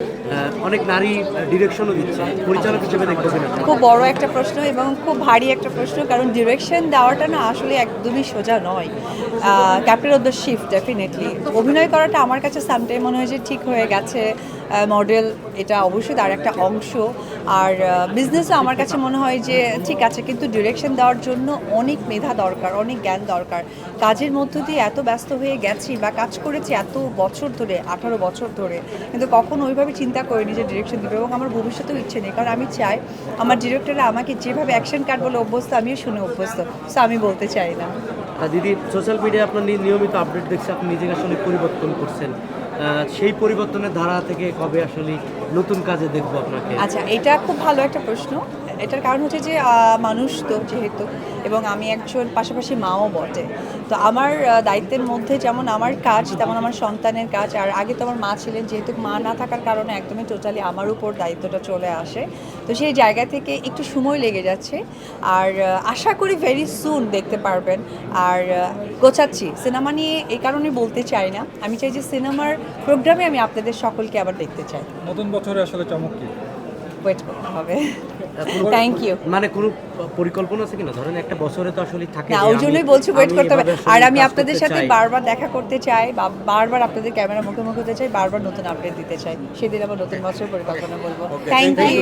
Thank you. অনেক নারী ডিরেকশনও দিচ্ছে। পরিচালক হিসেবে দেখব কিনা খুব বড় একটা প্রশ্ন এবং খুব ভারী একটা প্রশ্ন, কারণ ডিরেকশন দেওয়াটা না আসলে একদমই সোজা নয়। Captain of the shift definitely অভিনয় করাটা আমার কাছে সামটাইম মনে হয় যে ঠিক হয়ে গেছে। মডেল এটা অবশ্যই তার একটা অংশ। আর বিজনেসও আমার কাছে মনে হয় যে ঠিক আছে, কিন্তু ডিরেকশন দেওয়ার জন্য অনেক মেধা দরকার, অনেক জ্ঞান দরকার। কাজের মধ্য দিয়ে এত ব্যস্ত হয়ে গেছি বা কাজ করেছি এত বছর ধরে, আঠারো বছর ধরে। কিন্তু কখনো ওইভাবে চিন্তা করিনি যে ডিরেকশন দেবে এবং আমার ভবিষ্যতেও ইচ্ছে নেই। কারণ আমি চাই আমার ডিরেক্টররা আমাকে যেভাবে অ্যাকশন কার্ড বলে অভ্যস্ত আমিও শুনে অভ্যস্ত। সো আমি বলতে চাই না। দিদি সোশ্যাল মিডিয়ায় আপনার নিয়মিত আপডেট দেখছে আপনি নিজেকে আসলে পরিবর্তন করছেন। সেই পরিবর্তনের ধারা থেকে কবে আসলে নতুন কাজে দেখব আপনাকে? আচ্ছা এটা খুব ভালো একটা প্রশ্ন। এটার কারণ হচ্ছে যে মানুষ তো যেহেতু, এবং আমি একজন পাশাপাশি মাও বটে। তো আমার দায়িত্বের মধ্যে যেমন আমার কাজ, তেমন আমার সন্তানের কাজ, আর আগে তো আমার মা ছিলেন, যেহেতু মা না থাকার কারণে একদমই টোটালি আমার উপর দায়িত্বটা চলে আসে। তো সেই জায়গা থেকে একটু সময় লেগে যাচ্ছে, আর আশা করি ভেরি সুন দেখতে পারবেন। আর গোছাচ্ছি। সিনেমা নিয়ে এই কারণে বলতে চাই না। আমি চাই যে সিনেমার প্রোগ্রামে আমি আপনাদের সকলকে আবার দেখতে চাই। নতুন বছরে আসলে চমক কি? ওয়েট করতে হবে থ্যাংক ইউ মানে কোনো পরিকল্পনা আছে কিনা ধরেন একটা বছরে তো আসলে থাকে না ওই জন্যই বলছি ওয়েট করতে হবে আর আমি আপনাদের সাথে বারবার দেখা করতে চাই বারবার আপনাদের ক্যামেরা মুখোমুখি হতে চাই বারবার নতুন আপডেট দিতে চাই সেদিন আবার নতুন বছরের পরিকল্পনা বলব থ্যাংক ইউ